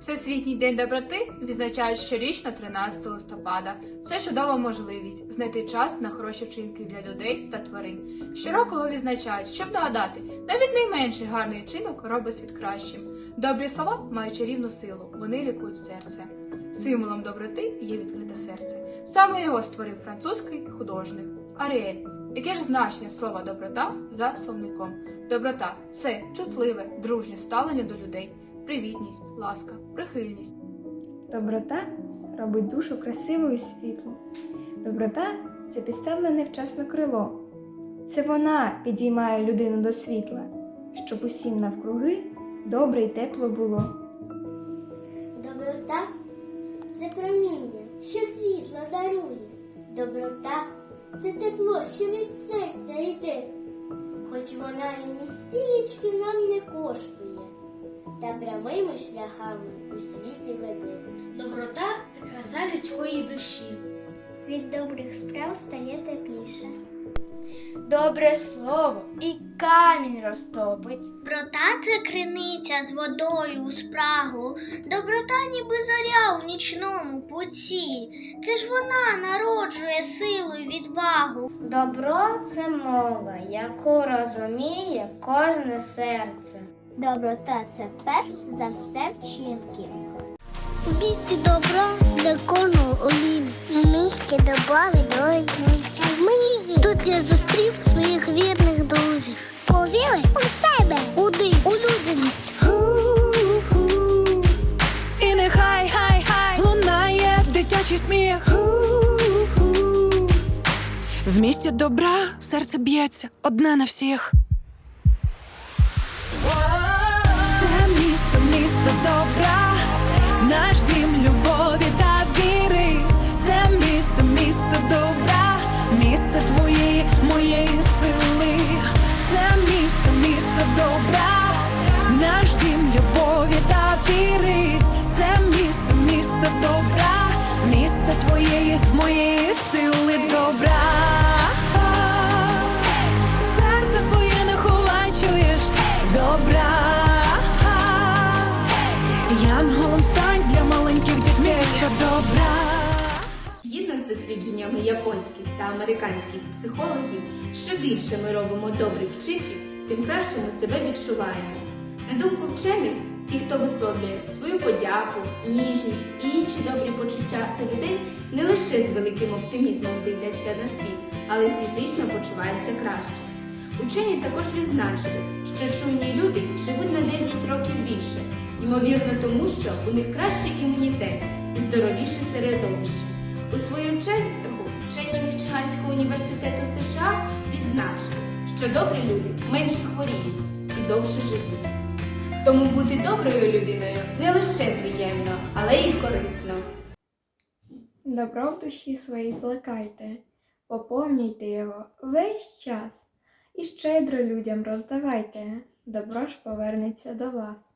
Всесвітній день доброти відзначають щорічно 13 листопада. Це чудова можливість знайти час на хороші вчинки для людей та тварин. Щороку його відзначають, щоб нагадати, навіть найменший гарний вчинок робить світ кращим. Добрі слова мають чарівну силу, вони лікують серце. Символом доброти є відкрите серце. Саме його створив французький художник Аріель. Яке ж значення слова доброта за словником? Доброта це чутливе, дружнє ставлення до людей, привітність, ласка, прихильність. Доброта робить душу красивою і світлу. Доброта це підставлене вчасно крило. Це вона підіймає людину до світла, щоб усім навкруги добре й тепло було. Доброта це проміння, що світло дарує. Доброта це тепло, що від серця йде, хоч вона і не стілечки нам не коштує, та прямими шляхами у світі веде. Доброта це краса людської душі. Від добрих справ стає тепліше. Добре слово і камінь розтопить. Доброта це криниця з водою у спрагу. Доброта ніби зоря у нічному путі. Це ж вона народжує силу й відвагу. Добро це мова, яку розуміє кожне серце. Доброта це перш за все вчинки. В місті добра для кожного олім. В місті добра відроджується в милі. Тут я зустрів своїх вірних друзів. Повіри у себе, уди, у людяність. І нехай хай хай лунає дитячий сміх. В місті добра серце б'ється одне на всіх. Добра, наш дім любові та віри. Це місто, місто добра, місце твоєї, моєї сили добра. Серце своє не ховай, чуєш добра. Янголом стань для маленьких дітей місто добра. Згідно з дослідженнями японських та американських психологів, що більше ми робимо добрих вчинків, тим краще ми себе відчуваємо. На думку вчених, ті, хто висловлює свою подяку, ніжність і інші добрі почуття до людей, не лише з великим оптимізмом дивляться на світ, але й фізично почуваються краще. Учені також відзначили, що чуйні люди живуть на 9 років більше, ймовірно тому, що у них кращий імунітет і здоровіше середовище. У свою чергу вчені Мічиганського університету США відзначили, що добрі люди менше хворіють і довше живуть. Тому бути доброю людиною не лише приємно, але й корисно. Добро в душі своїй плекайте, поповнюйте його весь час і щедро людям роздавайте. Добро ж повернеться до вас.